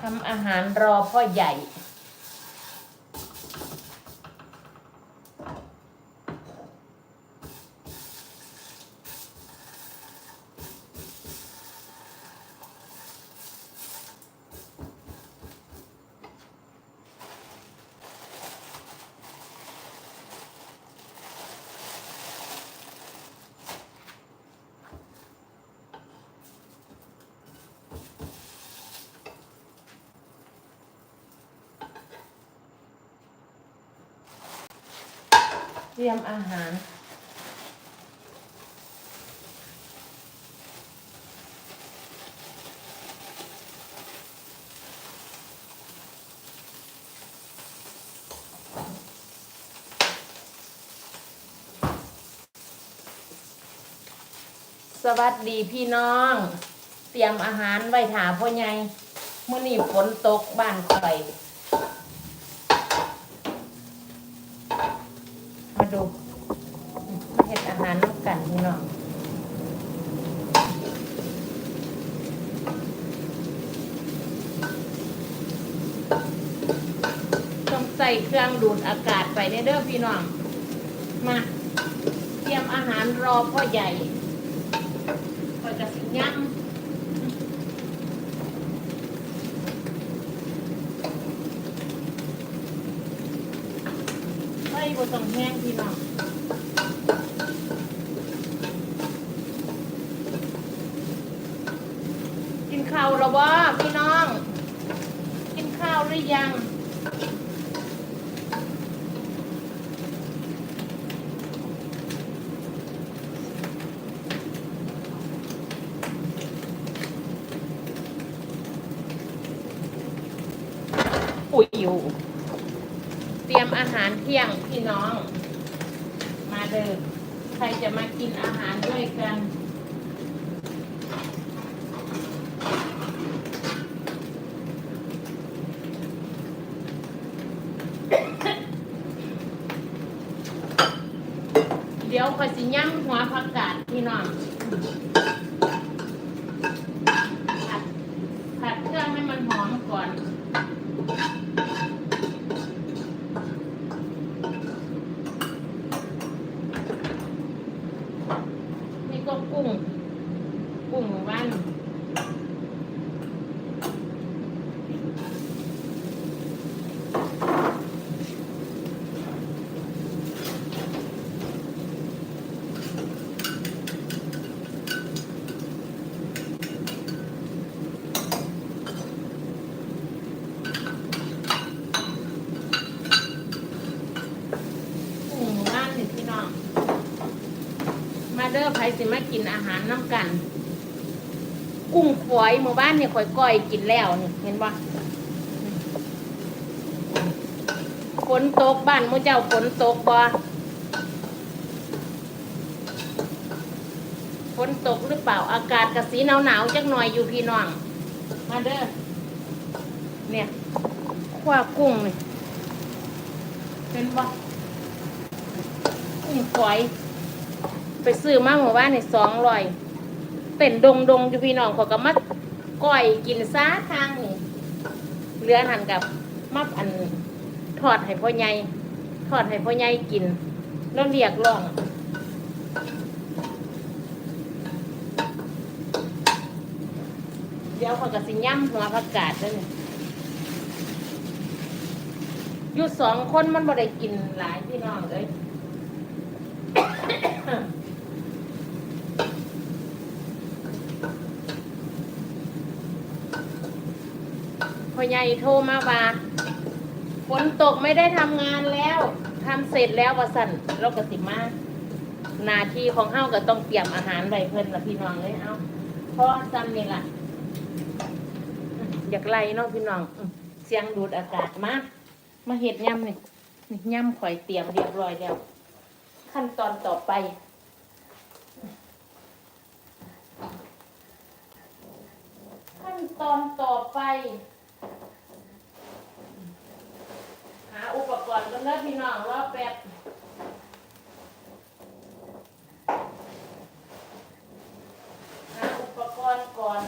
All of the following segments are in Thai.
ทำอาหารรอพ่อใหญ่ รียมอาหาร สวัสดีพี่น้อง เตรียมอาหารไว้ถาพ่อใหญ่เมื่อนี้ฝนตกบ้านข่อย มาดูมาเห็ดอาหารน้ำกันพี่น้องต้องใส่เครื่ อากาศไปในเด้อพี่น้อง มาเตรียมอาหารรอพ่อใหญ่พ่อจะสิย่งไฟบนต้องแห้งพี่น้อง กินข้าวแล้ววะพี่น้อง กินข้าวหรือยัง ปุ๋ย อยู่ เตรียมอาหารเที่ยงพี่น้อง มาเดินใครจะมากินอาหารด้วยกัน เดี๋ยวคอยสิย่ำหัวผักกาดพี่น้องผัดผัดเครื่องให้มันหอมก่อน นี่ก็กุ้ง กุ้งหมู่บ้านกุ้งหมู่บ้านนี่พี่น้อง มาเด้อ ไผสิมากินอาหารน้ำกัน กุ้งฝอยหมู่บ้านเนี่ยข่อยก้อยกินแล้วนี่เห็นปะฝนตกบ้านมู่เจ้าฝนตกบ่ฝนตกหรือเปล่าอากาศกระสีหนาวหนาวจักหน่อยอยู่พี่น้อง มาเด้อเนี่ยขั้วกุ้งนี่เห็นปะกุ้งฝอย ไปซื้อมาหมู่บ้านนี่สองร้อยเต้นดงดงอยู่พี่น้องเขาก็มาก้อยกินซาทางนี่เรือหันกับมับอันทอดให้พ่อใหญ่ทอดให้พ่อใหญ่กิน แล้วเรียกร้องเดี๋ยวเขาก็สิย่ำหัวผักกาดแล้วนี่อยู่สองคนมันบ่ได้กินหลายพี่น้องเลย พ่อใหญ่โทรมาว่าฝนตกไม่ได้ทำงานแล้วทำเสร็จแล้วว่าสั่นเราก็สิมาหนาทีของเฮาก็ต้องเตรียมอาหารไว้เพิ่นละพี่น้องเลยเอาเพราะซ้ำนี่ล่ะ อยากไล่เนาะพี่น้องอืมเสียงดูดอากาศมามาเห็ดย่ำนี่นี่ย่ำข่อยเตรียมเรียบร้อยแล้ว ขั้นตอนต่อไป ขั้นตอนต่อไป หาอุปกรณ์กันเด้อพี่น้องรอแป๊บหาอุปกรณ์ก่อน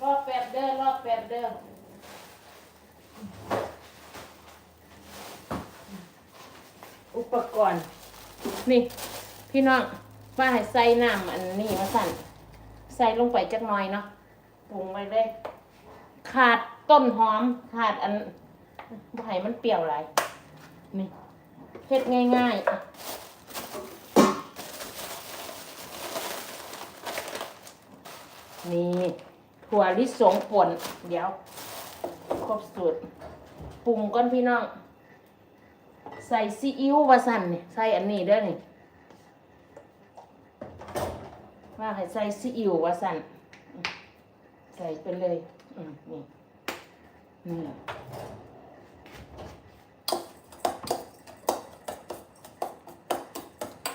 รออแป๊บเด้อรอแป๊บเด้ออุปกรณ์ นี่ พี่น้องว่าให้ใส่น้ำอันนี้มาสั่น ใส่ลงไปจักหน่อยเนาะปรุงไปเลย ขาด ต้นหอมขาดอันบ่ให้มันเปรี้ยวหลายนี่เฮ็ดง่ายๆ นี่ถั่วลิสงป่นเดี๋ยว ครบสูตรปรุงก้อนพี่น้อง ใส่ซีอิ๊ววาสันนี่ใส่อันนี้ด้อนี่ว่าให้ใส่ซีอิ๊ววาสันใส่ไปเลย อืมนี่ นี่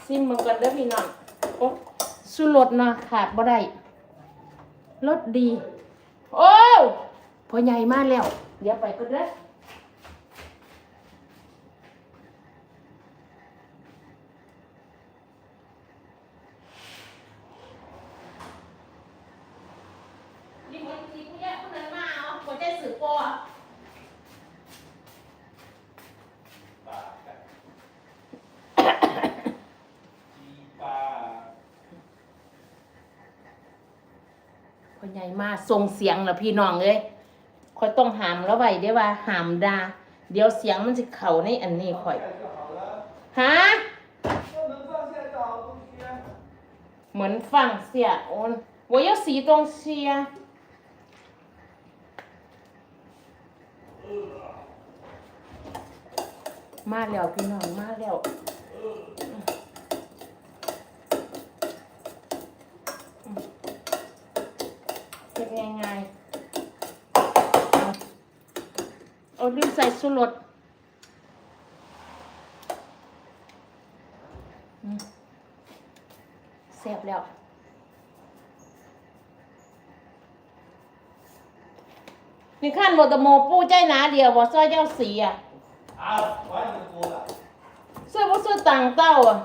ซิมมันกันเด้อพี่น้องโอ้สุรสเนาะขาดบ่ได้รสดี โอ้พอใหญ่มากแล้ว เดี๋ยวไปก็เด้อ นี่เหมือนที่ผู้ใหญ่คนนั้นมาเอาหัวใจสื่อปอ ปากกันจีปา พอใหญ่มาส่งเสียงนะพี่น้องเอ้ยคอยต้องหามแล้วไว้ได้ว่าหามดา เดี๋ยวเสียงมันจะเข่าในอันนี้คอย 就好了， ฮะ 不能放下找东西啊。 เหมือนฟังเสียโอน我要洗东西啊มาแล้วพี่น้องมาแล้ว เป็นยังไงเอาลืมใส่สุรสเสียบแล้วนี่ขั้นโมตโมปูใจหนาเดียวบ่ซอยเจ้าสีอะอ้าวไว้มันกูอะซอยบ่ซอยต่างเต้าอะ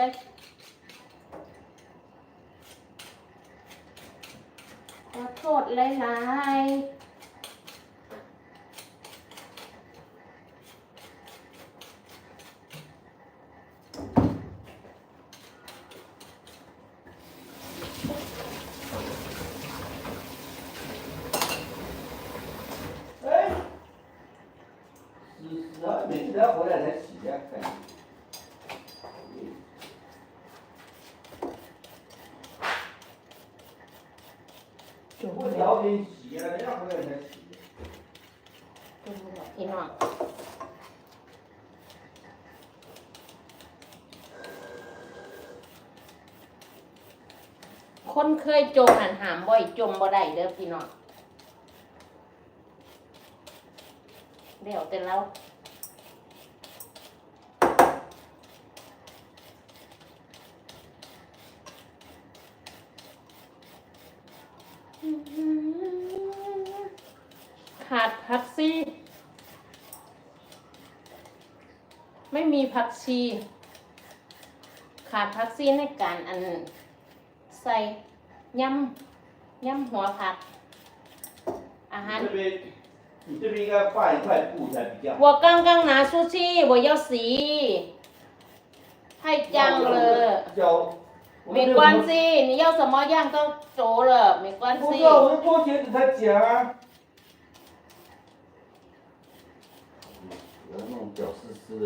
ด้ เดี๋ยวมีขี่อะไรนี่เพี่องคนเคยจมหันหามบ่อยจมบ่ได้เด้อพี่น้องเดี๋ยวแต่แล้ว ผักชี ขาดผักซีในการอันใส่ยำยำหัวผัก อาหาร 这边，你这边应该放一块布才比较好。我刚刚拿出去，我要洗，太脏了。教。我们没关系，你要什么样都走了，没关系不是，。我是脱鞋子才讲啊。不要弄脚湿湿的。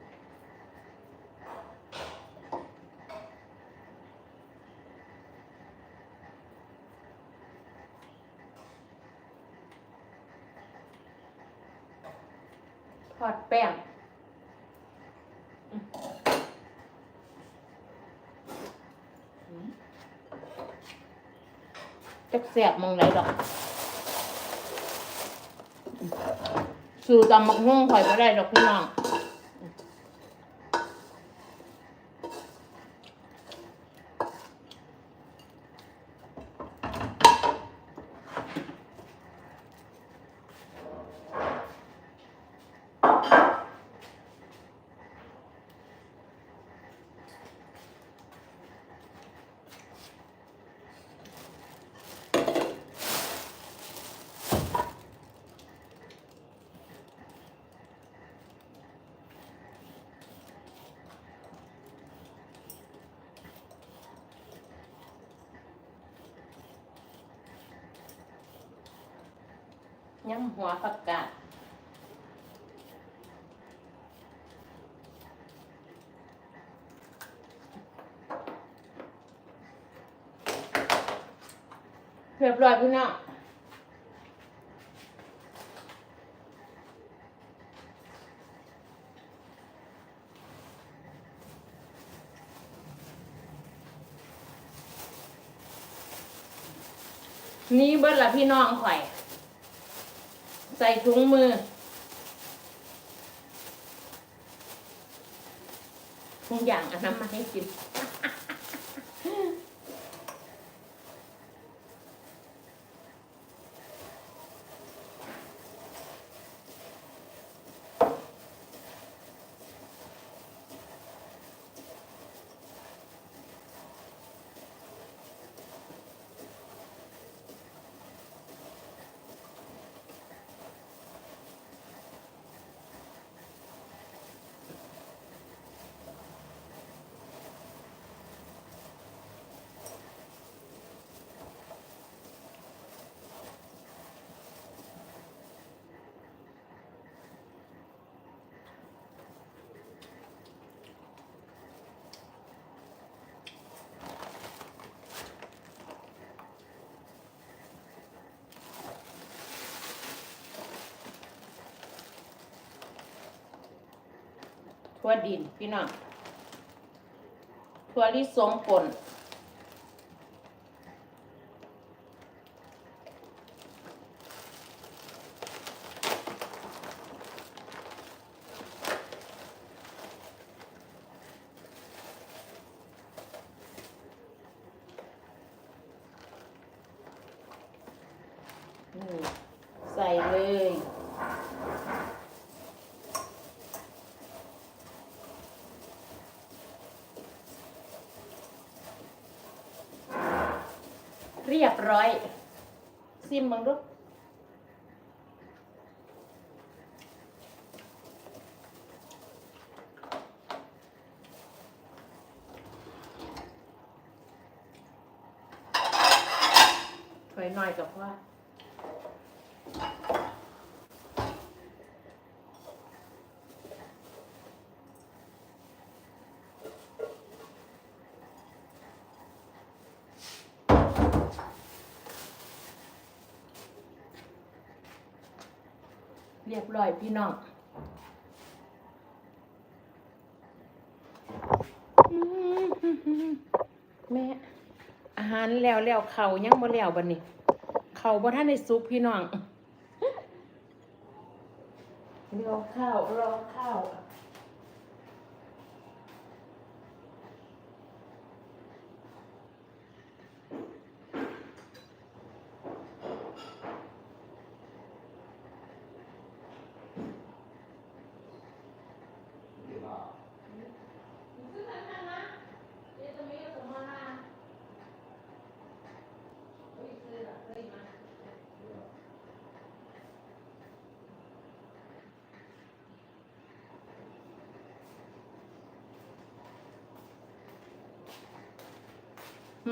อดแป้งอืมอืมจักเสบมองไรดอกสู่ตำมักหุ่งข่อยก็ได้ดอกพี่น้อง ยำหัวผักกาดเรียบร้อยพี่น้องนี่เบิดละพี่น้องข่อย ใส่ถุงมือทุกอย่างอันนั้นมาให้กิน ทั่วดินพี่น้องทั่วลิสงป่นใส่เลย เรียบร้อยซิมมึงดูถอยหน่อยกับว่า เรียบร้อยพี่น้องอืมแม่อาหารแล้วแล้วเขาวยังบ่แล้วบัดนี้เขาวบ่ทันได้สุกพี่น้องรอข้าวรอข้าว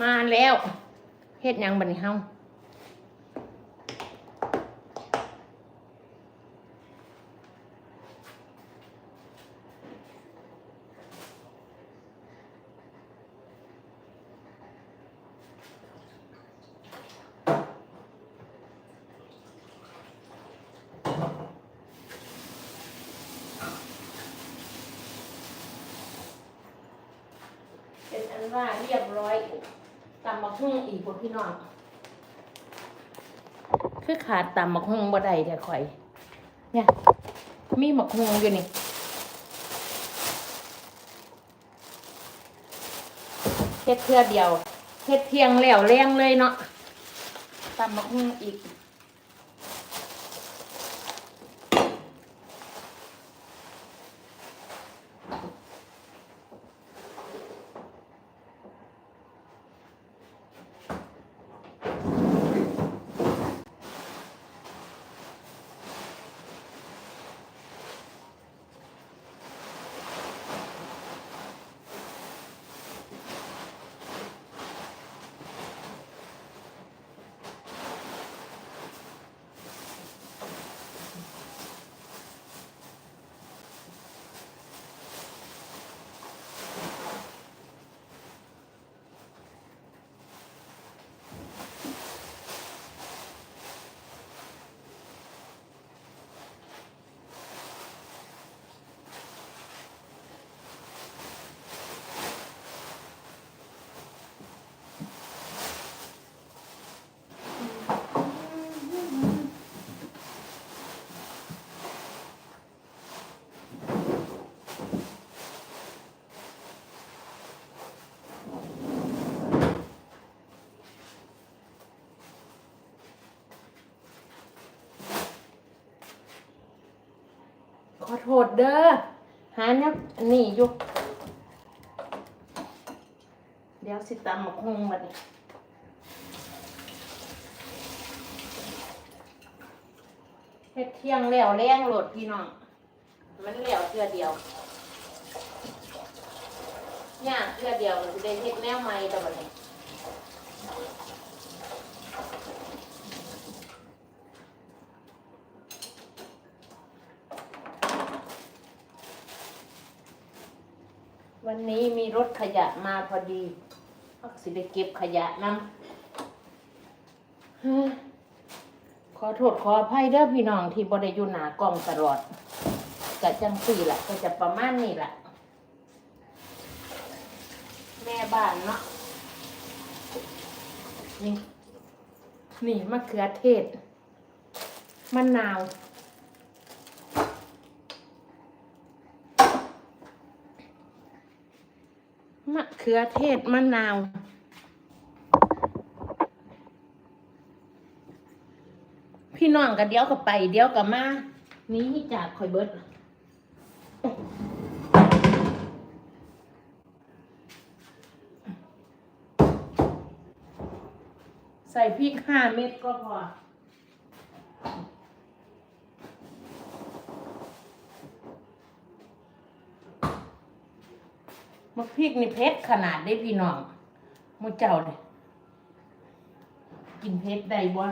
มาแล้วเฮ็ดหยังบัดนี้เฮา ขาดตำบักฮงบ่ได้แต่ข่อย เนี่ย มีบักฮงอยู่นี่เฮ็ดเพื่อเดียวเฮ็ดเทียงแล้วแรงเลยเนาะตำบักฮงอีก ข อโทษเด้อหาเนี่ยอันนี้อยู่เดี๋ยวสิตำหมกฮงมาดิเฮ็ดเที่ยงแล้วแรงโหลดพี่น้อง มันแล้วเทื่อเดียวย่างเทื่อเดียวก็สิได้เฮ็ดแนวใหม่แต่บัดนี้นี้มีรถ ขยะมาพอดีอักสิได้เก็บขยะนำเฮ้ยขอโทษขออภัยเด้อพี่น้องที่บ่ได้อยู่หนากล้องตลอดกะจังสี่แหละก็จะประมาณนี้แหละแม่บ้านเนาะนี่ นี่มะเขือเทศมะนาว มะเขือเทศมะนาว พี่น้องก็เดี๋ยวก็ไป เดี๋ยวก็มานี้จากคอยเบิดใส่พริกห้าเม็ดก็พอ มักพริกนี่เผ็ดขนาดได้พี่น้องมูเจ้าเนี่ยกินเผ็ดได้บ่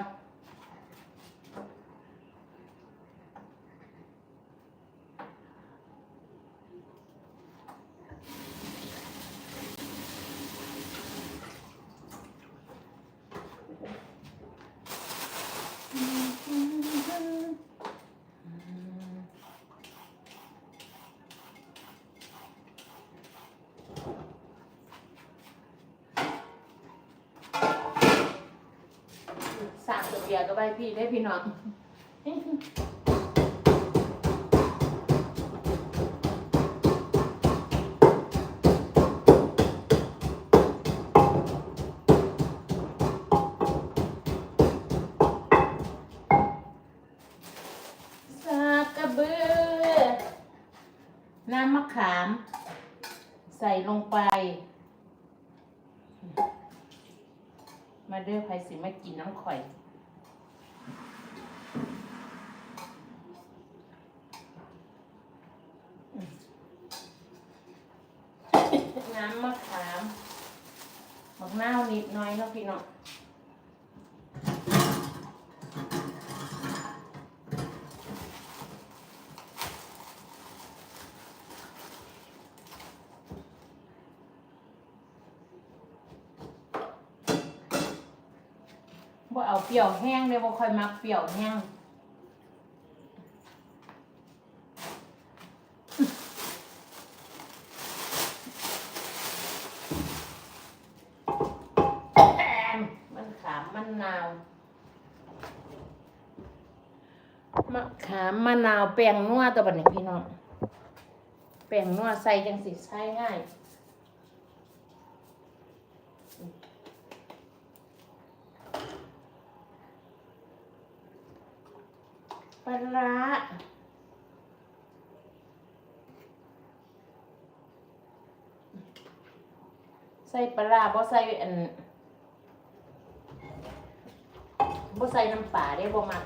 น้ำมะขาม ใส่ลงไป มาเด้อไผสิมากินน้ำข่อย น้ำมะขามมะนาวนิดน้อยเนาะพี่น้องบ่เอา เปรี้ยวแห้งเลยบ่ค่อยมักเปรี้ยวแห้งมันขามันนาวะขามมะนาวแป้งนัวตัวบัดนี้พี่น้องแป้งนัวใส่จังสิใช้ง่าย ปลาร้าใส่ปลาร้าบ่ใส่อันบ่ใส่น้ำปลาได้บ่มัก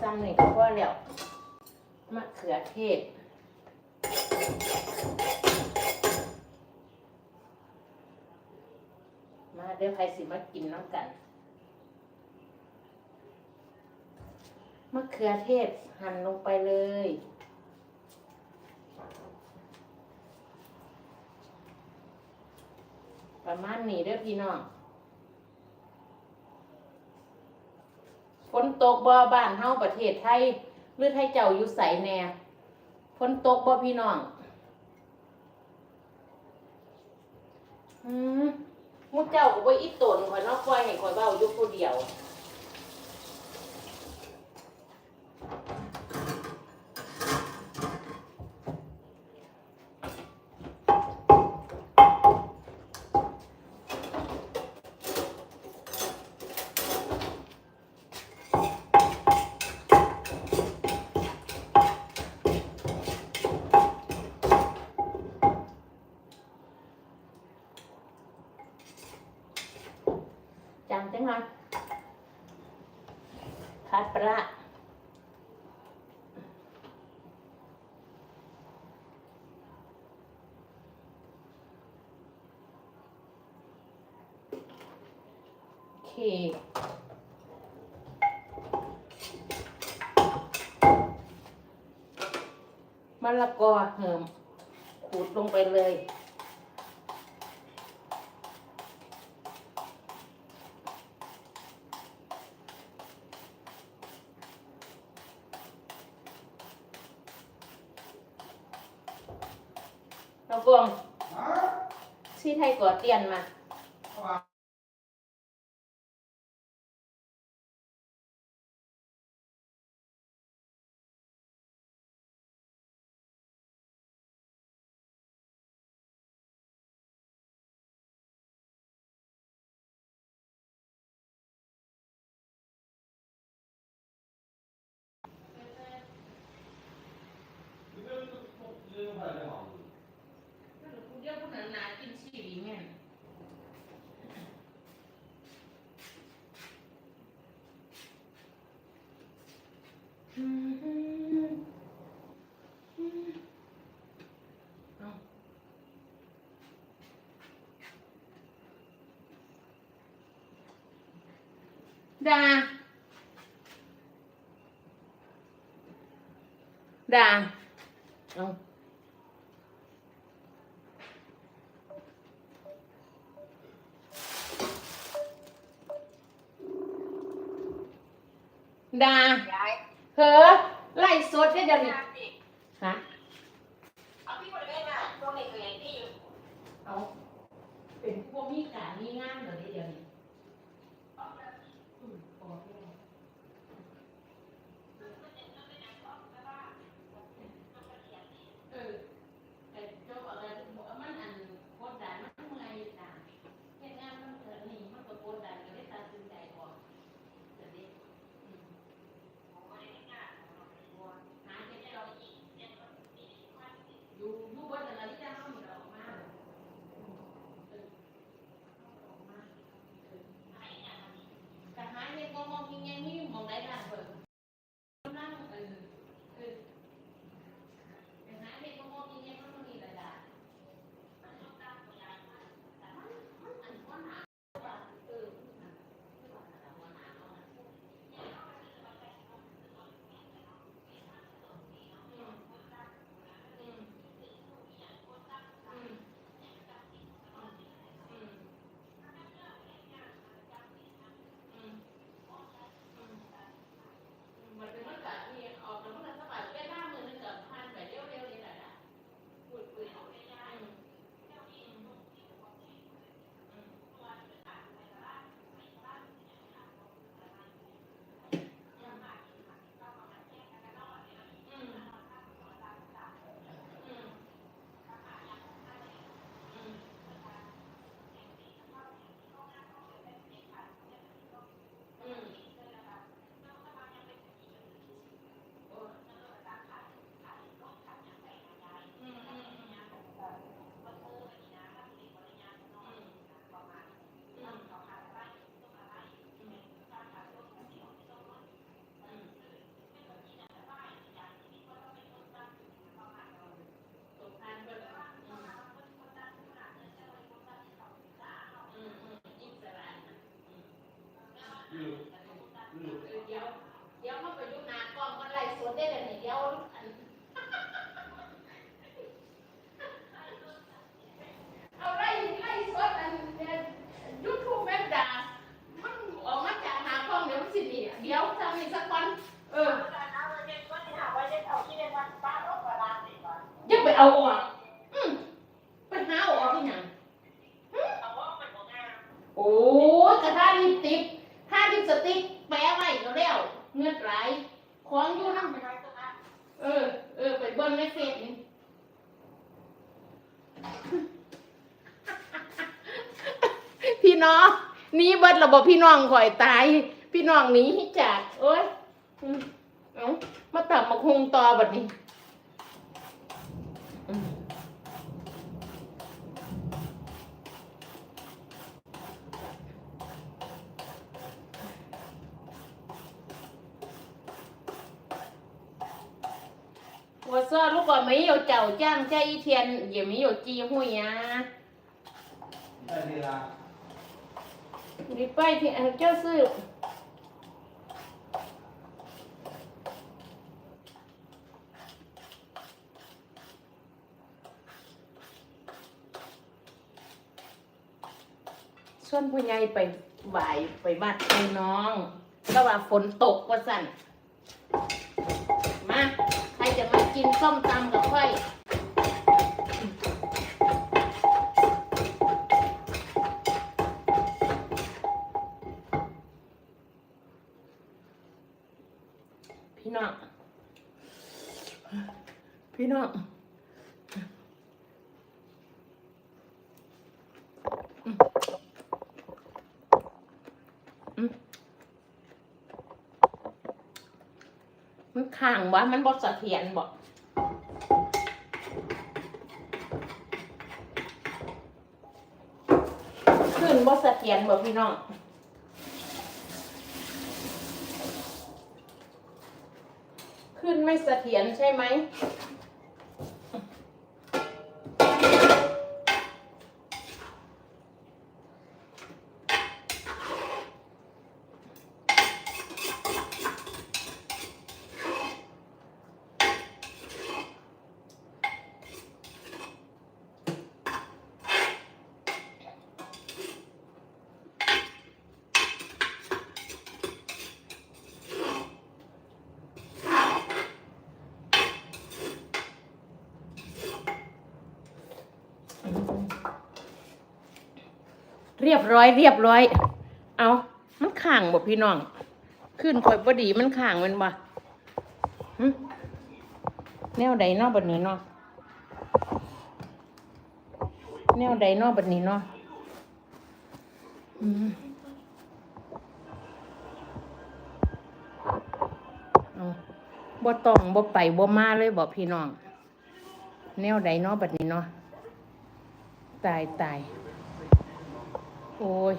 ซ้ำหนี่ก็พอแล้วมะเขือเทศมาเดี๋ยวใครสิมากินน้ำกัน มะเขือเทศหั่นลงไปเลย ประมาณนี้เด้อพี่น้องฝนตกบ่บ้านเฮาประเทศไทยหรือไทยเจ้าอยู่ใสแน่ฝนตกบ่พี่น้องอืมมูเจ้าก็บ่อีตนข่อยเนาะปล่อยให้ข่อยเว้าอยู่ผู้เดียว จังจังเลยขาดปลาร้าโอเค มะละกอเหิมขูดลงไปเลย เรากวงที่ไทยก่อเตียนมา เดี๋ยวคุณนากินชีวิตแม่นอืมอืมอืมเอา ดาดาเอาดาย้ายเฮ้อไล่สดได้เดี๋ยวนี้ฮะเอาพี่บริเวณน่ะตรงนี้คืออย่างที่อยู่เอาเป็นพวกมีการมีงานเหรอเดี๋ยวนี้ นี้เบิดระบบพี่น้องข่อยตาย พี่น้องหนีจากโอ้ยอืมเอามาตับมาคุงต่อบัดนี้อืม我说，如果没有酒酱，这一天也没有机会呀、 มีป้ายที่เจ้าซื้อส่วนผู้ใหญ่ไปบ่ายไปบ้านไปน้อง ก็ว่าฝนตกว่าสั่นมา ใครจะมากินส้มตำกับค่ พี่น้องมันข้างวะมันบอสะเทียนบอกขึ้นบอสะเทียนบอกพี่น้องขึ้นไม่เสถียรใช่ไหม รียบร้อยเรียบร้อย เอามันข่างบ่พี่น้อง ขึ้นคอยพอดีมันข่างมันบ่แนวใดนอกบัดนี้เนาะแนวใดนอกบัดนี้เนาะอืมเอาบ่ต้องบ่ไปบ่มาเลยบ่พี่น้อง แนวใดเนอกบัดนี้เนาะตายตาย โอ้ย